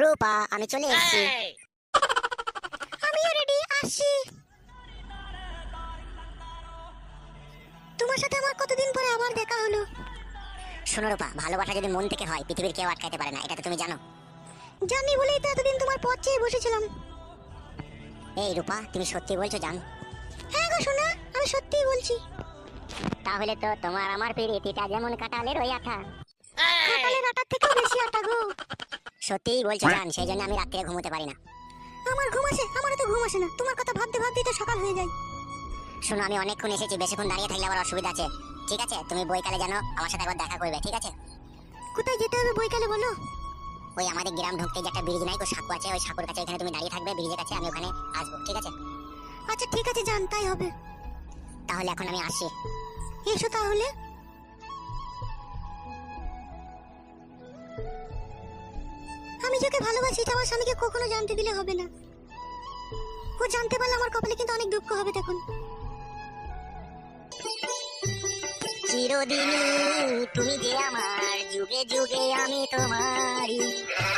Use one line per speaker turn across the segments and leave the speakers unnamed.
রূপা আমি চলে এসেছি। আমিও রেডি আসছি। তোমার সাথে আমার কতদিন পরে আবার দেখা হলো? শোনো রূপা ভালোবাসা যদি মন থেকে হয় পৃথিবীর কেউ আটকাতে পারে না এটা তো তুমি জানো। জানি বলেই তো এতদিন তোমার পথ চেয়ে বসেছিলাম। এই রূপা তুমি সত্যি বলছো জান। হ্যাঁ গো শোনা আমি সত্যিই বলছি। তাহলে তো তোমার আমার পিরিতিটা যেমন কাটালের ওই আঠা। কাটালের আটার থেকেও বেশি আটা গো। সত্যিই বলছো জান সেই জন্য আমি রাত্রে ঘুমোতে পারি না। আমার ঘুম আসে আমারও তো ঘুম আসে না। তোমার কথা ভাবতে ভাবতেই তো সকাল হয়ে যায়। শোনো আমি অনেকক্ষণ এসেছি বেশিক্ষণ দাঁড়িয়ে থাকলে আবার অসুবিধা আছে। ঠিক আছে? তুমি বইকালে জানো আমার সাথে একবার দেখা করবে ঠিক আছে? কোথায় যেতে হবে বইকালে বলো? ওই আমাদের গ্রাম ঢুকতে যে একটা ব্রিজ নাই ওই সাঁকু আছে ওই সাঁকুর কাছে এখানে তুমি দাঁড়িয়ে থাকবে ব্রিজের কাছে আমি ওখানে আসব ঠিক আছে? আচ্ছা ঠিক আছে যান তাই হবে। তাহলে এখন আমি আসি এসো তাহলে। আমি যাকে ভালোবাসি এটা আমার স্বামীকে কখনো জানতে দিলে হবে না। ও জানতে পারলে আমার কপালে কিন্তু অনেক দুঃখ হবে তখন। চিরদিনই তুমি যে আমার, যুগে যুগে আমি তোমারই।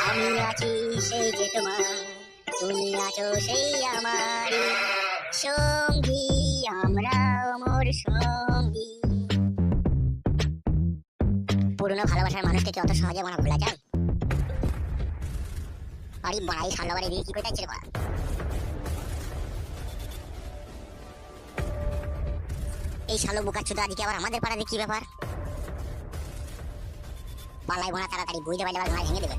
আমি আছি সেই যে তোমার, তুমি আছো সেই আমারই। সঙ্গী আমরা অমর সঙ্গী। পুরনো ভালোবাসার মানুষকে কি অত সহজে মনে ভোলা যায়? আরে বাড়াই, সামনে বাড়ি দিয়ে কি কোথায় ছিল বাড়া? এই শালো বোকা চুদা আজকে আবার আমাদের পাড়াতে কি ব্যাপার? পালাই বোনা তাড়াতাড়ি, বুঝতে পারলে আবার ভেঙে দেবে।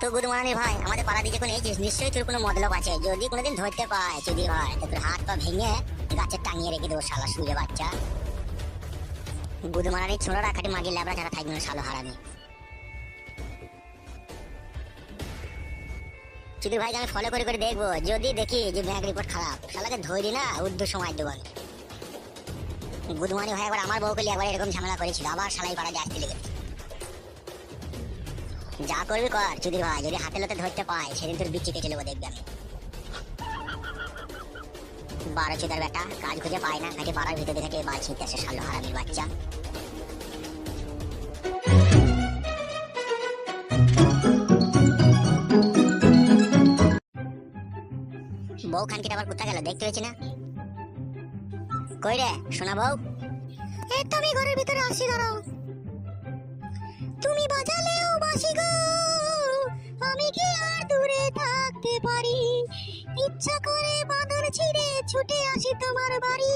তো গুড মর্নিং ভাই, আমাদের পাড়া দিকে কোনো নিশ্চয়ই তোর কোনো মতলব আছে। যদি কোনোদিন ধরতে পায়, যদি তো তোর হাত পা ভেঙে গাছে টাঙিয়ে রেখে দেবো শালা, শুয়ে বাচ্চা। গুদ মারানি ছোড়া রাখাটি মাগি ল্যাবড়া যারা থাকবে শালো হারামি। চুদি ভাইকে আমি ফলো করে করে দেখব। যদি দেখি যে ব্যাংক রিপোর্ট খারাপ। শালাকে ধরি না, উর্দু সময় দেবো আমি। গুদমানি ভাই একবার আমার বউকে একবার এরকম ঝামেলা করেছিল। আবার শালাই পাড়া আসতে লেগে যা করবি কর চুদির ভাই। যদি হাতে লোতে ধরতে পাই সেদিন তোর বিচি কেটে দেখবি আমি। বারো চুদার বেটা, কাজ খুঁজে পায় না, নাকি পাড়ার ভিতরে থেকে বাল ছিঁড়তে আসে শালো হারামির বাচ্চা। খানকিটা আবার কোথা গেল দেখতে হয়েছে না? কই রে শোনা বউ? এই তো ঘরের ভিতরে আসি দাঁড়াও। তুমি বাজালেও বাসি গো। আমি কি আর দূরে থাকতে পারি? ইচ্ছা করে বাঁধন ছিঁড়ে ছুটে আসি তোমার বাড়ি।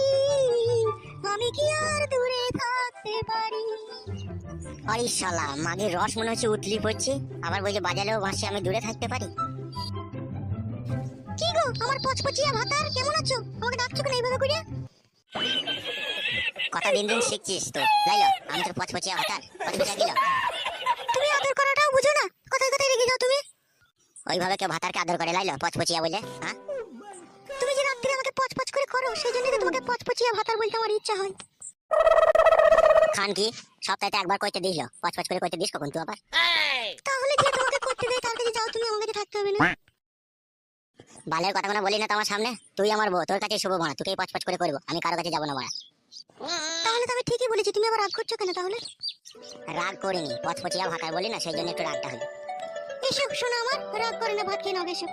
আমি কি আর দূরে থাকতে পারি? আরে শালা, মাগের রস মনে হচ্ছে উতলি পড়ছে। আবার বলছে বাজালেও বাঁশি আমি দূরে থাকতে পারি? আমার পচপচিয়া ভাতার কেমন আছো? আমাকে ডাকছো কেন এইভাবে করে কথা দিন দিন শিখছিস তো লাইলো আমি তোর পচপচিয়া ভাতার পচপচিয়া দিল। তুমি আদর করাটাও বুঝো না? কোথায় কোথায় রেখে যাও তুমি। ওইভাবে কেউ ভাতারকে আদর করে লাইলো পচপচিয়া বলে হ্যাঁ? তুমি যে রাত্রে আমাকে পচপচ করে করো সেই জন্যই তো তোমাকে পচপচিয়া ভাতার বলতে আমার ইচ্ছা হয়। খান কি? সপ্তাহে একবার কইতে দিল পচপচ করে কইতে দিস কখন তুই আবার? তাহলে যে তোমাকে করতে দেয় তার কাছে যাও তুমি আমার কাছে থাকতে হবে না। বালের কথা কোনো বলি না তো আমার সামনে? তুই আমার বউ তোর কাছে শুভ বানা তোকেই পচপচ করে করব আমি কারও কাছে যাব না বাড়া। তাহলে তো আমি ঠিকই বলেছি তুমি আবার রাগ করছ কেন তাহলে? রাগ করিনি পচপচিয়া ভাতার বলি না সেই জন্য একটু রাগটা হলো। এসব শোনো আমার রাগ করে না ভাত খেয়ে নাও এসব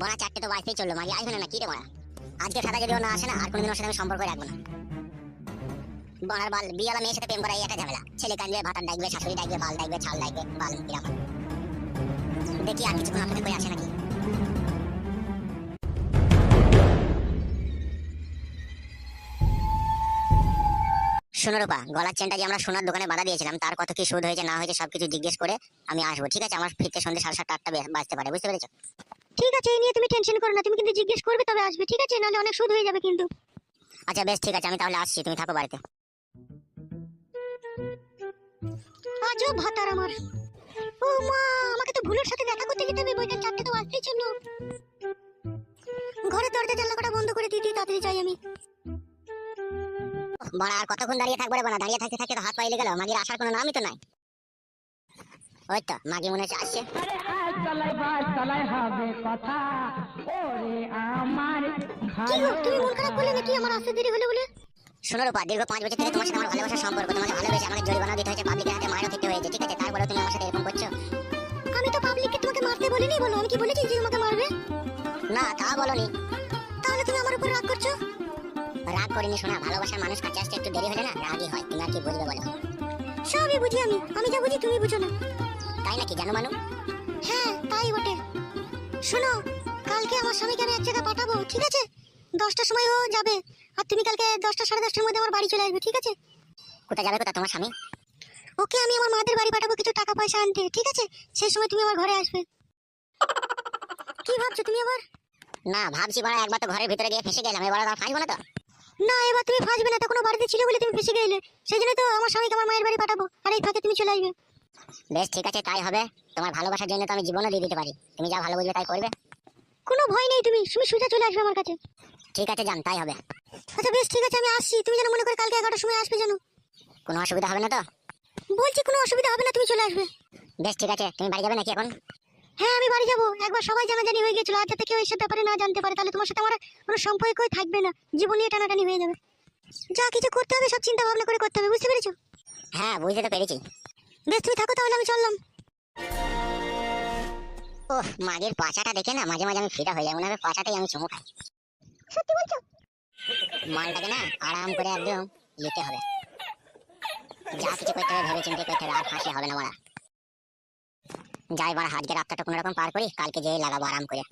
বড়া চারটে তো বাড়িতেই চলল মাগি আসবে না কি রে বড়া? আজকে সাদা যদি ও না আসে না আর কোনোদিন ওর সাথে আমি সম্পর্ক রাখব না। বড়ার বাল বিয়ালা মেয়ের সাথে প্রেম করা এই একটা ঝামেলা। ছেলে কাঁদবে ভাতার ডাকবে শাশুড়ি ডাকবে বাল ডাকবে ছাল ডাকবে বাল আমার দেখি আর কিছুক্ষণ আপনাদের কই আসে নাকি? শোনো রূপা গলার চেনটা যে আমরা সোনার দোকানে বাধা দিয়েছিলাম তার কত কি সুদ হয়েছে না হয়েছে সবকিছু জিজ্ঞেস করে আমি আসব ঠিক আছে? আমার ফিরতে সন্ধ্যে সাড়ে সাতটা আটটা বাজতে পারে বুঝতে পেরেছ? ঠিক আছে এই নিয়ে তুমি টেনশন করো না তুমি কিন্তু জিজ্ঞেস করবে তবে আসবে ঠিক আছে? নাহলে অনেক সুদ হয়ে যাবে কিন্তু। আচ্ছা বেশ ঠিক আছে আমি তাহলে আসছি তুমি থাকো বাড়িতে। আজও ভাতার আমার। ও মা যেতে হবে চারটে তো ঘরে দরজা জানলা বন্ধ করে দিতে তাড়াতাড়ি যাই আমি। বড় আর কতক্ষণ দাঁড়িয়ে থাকব রে বড়? দাঁড়িয়ে থাকতে থাকতে তো হাত পাইলে গেল। মাগির আসার কোনো নামই তো নাই। ওই তো মাগি মনে হচ্ছে আসছে। তুমি মন খারাপ করলে নাকি? আমার আসতে দেরি হলো বলে? শোনো রূপা দীর্ঘ পাঁচ বছর থেকে তোমার সাথে আমার ভালোবাসার সম্পর্ক। তোমাকে ভালোবেসে আমাকে জরিমানা দিতে হয়েছে পাবলিকের হাতে মারও খেতে হয়েছে। ঠিক আছে তারপরে তুমি আমার সাথে এরকম রাগ করিনি শোনা ভালোবাসার মানুষ কাছে আসতে একটু দেরি হলে না রাগই হয়। তুমি আর কি বুঝবে বলো? সবই বুঝি আমি আমি যা বুঝি তুমি বুঝো না। তাই নাকি জানো মানু? হ্যাঁ তাই বটে। শোনো কালকে আমার স্বামীকে আমি এক জায়গায় পাঠাবো ঠিক আছে? দশটার সময় ও যাবে আর তুমি কালকে দশটা সাড়ে দশটার মধ্যে আমার বাড়ি চলে আসবে ঠিক আছে? কোথায় যাবে কোথায় তোমার স্বামী? ওকে আমি আমার মাদের বাড়ি পাঠাবো কিছু টাকা পয়সা আনতে ঠিক আছে? সেই সময় তুমি আমার ঘরে আসবে। কি ভাবছ তুমি আবার? না ভাবছি বড় একবার তো ঘরের ভিতরে গিয়ে ফেসে গেলাম এবার আর ফাঁসবো না তো? না এবার তুমি ফাঁসবে না ও বাড়িতে ছিল বলে তুমি ফেসে গেলে। সেই জন্য তো আমার স্বামীকে আমার মায়ের বাড়ি পাঠাবো আর এই ফাঁকে তুমি চলে আসবে। বেশ ঠিক আছে তাই হবে। তোমার ভালোবাসার জন্য তো আমি জীবনও দিয়ে দিতে পারি। তুমি যা ভালো বুঝবে তাই করবে। কোনো ভয় নেই তুমি তুমি সোজা চলে আসবে আমার কাছে। ঠিক আছে জান তাই হবে। আচ্ছা বেশ ঠিক আছে আমি আসছি। তুমি যেন মনে করে কালকে এগারোটার সময় আসবে জানো কোনো অসুবিধা হবে না তো? বলছি কোনো অসুবিধা হবে না তুমি চলে আসবে। বেশ ঠিক আছে তুমি বাড়ি যাবে নাকি এখন? হ্যাঁ আমি বাড়ি যাব। একবার সবাই জানাজানি হয়ে গেছিল। আর যাতে কেউ এসব ব্যাপারে না জানতে পারে তাহলে তোমার সাথে আমার কোনো সম্পর্কই থাকবে না। জীবন নিয়ে টানাটানি হয়ে যাবে। যা কিছু করতে হবে সব চিন্তা ভাবনা করে করতে হবে বুঝতে পেরেছ? হ্যাঁ বুঝতে তো পেরেছি। বেশ তুমি থাকো তাহলে আমি চললাম। ওহ মাগের পাছাটা দেখে না মাঝে মাঝে আমি ফিটা হয়ে যাই। হবে পাছাটাই আমি চুমু খাই। সত্যি বলছো? মালটাকে না আরাম করে একদম নিতে হবে। যা কিছু করতে হবে ভেবে চিন্তে করতে হবে আর ফাঁসলে হবে না মারা। যাই বার আজকে রাতটা কোনো রকম পার করি কালকে যেয়ে লাগাবো আরাম করে।